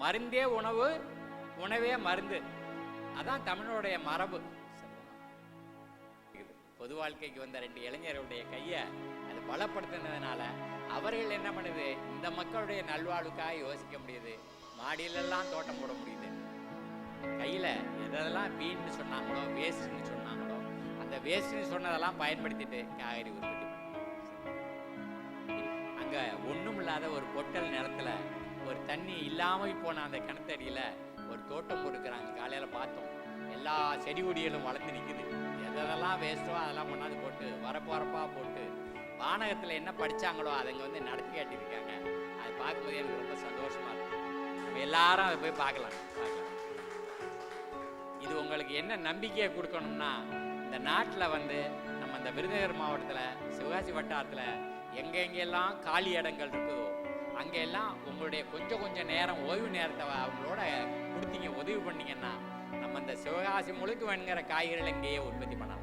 மருந்தே உணவு உணவே மருந்து. அதான் தமிழனுடைய மரபு. இது பொது வாழ்க்கைக்கு வந்த ரெண்டு இளைஞர்களுடைய கையை அது பலப்படுத்தினதுனால அவர்கள் என்ன பண்ணுது? இந்த மக்களுடைய நல்வாழ்வுக்காக யோசிக்க முடியுது. மாடியிலெல்லாம் தோட்டம் போட முடியுது. கையில் எதெல்லாம் வீண்னு சொன்னாங்களோ வேஸ்ட்னு சொன்னாங்களோ அந்த வேஸ்ட்னு சொன்னதெல்லாம் பயன்படுத்திட்டு காய்கறி உற்பத்தி. அங்கே ஒன்றும் இல்லாத ஒரு பொட்டல் நிலத்துல ஒரு தண்ணி இல்லாமல் போன அந்த கிணத்தடியில் ஒரு தோட்டம் போட்டுக்கிறாங்க காலையில் பார்த்தோம். எல்லா செடி கொடிகளும் வளர்ந்து நிற்குது எதெல்லாம் வேஸ்ட்டோ அதெல்லாம் கொண்டாந்து போட்டு வரப்பு வரப்பாக போட்டு வானகத்தில் என்ன படிச்சாங்களோ அதை இங்கே வந்து நடத்தி காட்டியிருக்காங்க. அது பார்க்கும்போது எனக்கு ரொம்ப சந்தோஷமாக இருக்கும் நம்ம எல்லாரும் அதை போய் பார்க்கலாம். பார்க்கலாம். இது உங்களுக்கு என்ன நம்பிக்கையை கொடுக்கணும்னா இந்த நாட்டில் வந்து நம்ம இந்த விருதுநகர் மாவட்டத்தில் சிவகாசி வட்டாரத்தில் எங்கெங்கெல்லாம் காலி இடங்கள் இருக்குதோ எல்லாம் உங்களுடைய கொஞ்சம் கொஞ்சம் நேரம் ஓய்வு நேரத்தை அவங்களோட கொடுத்தீங்க உதவி பண்ணீங்கன்னா நம்ம இந்த சிவகாசி முழுக்க வேணுங்கிற காய்கறிகள் இங்கேயே உற்பத்தி பண்ணலாம்.